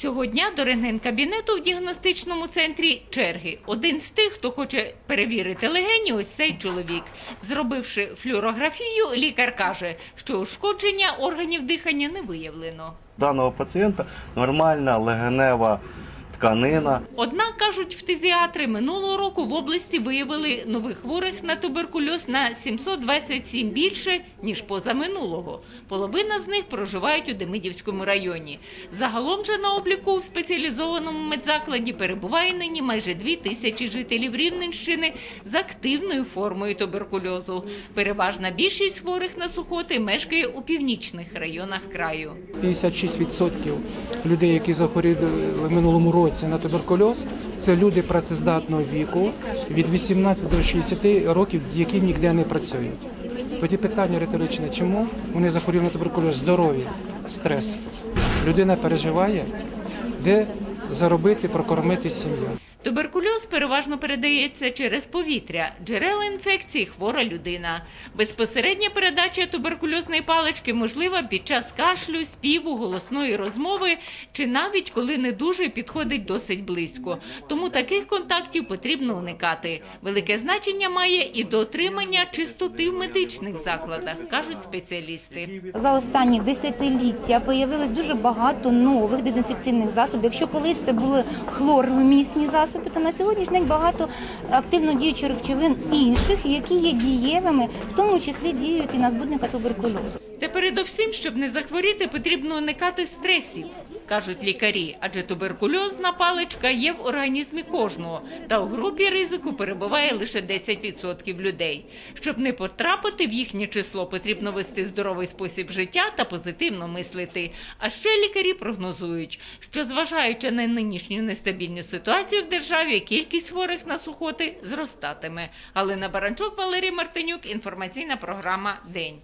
Цього дня до рентген-кабінету в діагностичному центрі черги. Один з тих, хто хоче перевірити легені, ось цей чоловік. Зробивши флюорографію, лікар каже, що ушкодження органів дихання не виявлено. даного пацієнта нормальна легенева тканина. Однак, кажуть фтизіатри, минулого року в області виявили нових хворих на туберкульоз на 727 більше, ніж позаминулого. Половина з них проживають у Демидівському районі. Загалом же на обліку в спеціалізованому медзакладі перебуває нині майже дві тисячі жителів Рівненщини з активною формою туберкульозу. Переважна більшість хворих на сухоти мешкає у північних районах краю. 56% людей, які захворіли в минулому році на туберкульоз, це люди працездатного віку від 18 до 60 років, які ніде не працюють. Тоді питання риторичне, чому вони захворіли на туберкульоз? Здоров'я, стрес. Людина переживає, де заробити, прокормити сім'ю. Туберкульоз переважно передається через повітря. Джерела інфекції хвора людина. Безпосередня передача туберкульозної палички можлива під час кашлю, співу, голосної розмови чи навіть коли не дуже підходить досить близько. Тому таких контактів потрібно уникати. Велике значення має і дотримання чистоти в медичних закладах, кажуть спеціалісти. За останні десятиліття появилось дуже багато нових дезінфекційних засобів. Якщо колись це були хлорвмісні засоби, то на сьогоднішній день багато активно діючих речовин інших, які є дієвими, в тому числі діють і на збудника туберкульозу. Та передовсім, щоб не захворіти, потрібно уникати стресів, кажуть лікарі, адже туберкульозна паличка є в організмі кожного, та у групі ризику перебуває лише 10% людей. Щоб не потрапити в їхнє число, потрібно вести здоровий спосіб життя та позитивно мислити. А ще лікарі прогнозують, що зважаючи на нинішню нестабільну ситуацію в державі, кількість хворих на сухоти зростатиме. Галина Баранчук, Валерій Мартинюк, інформаційна програма День.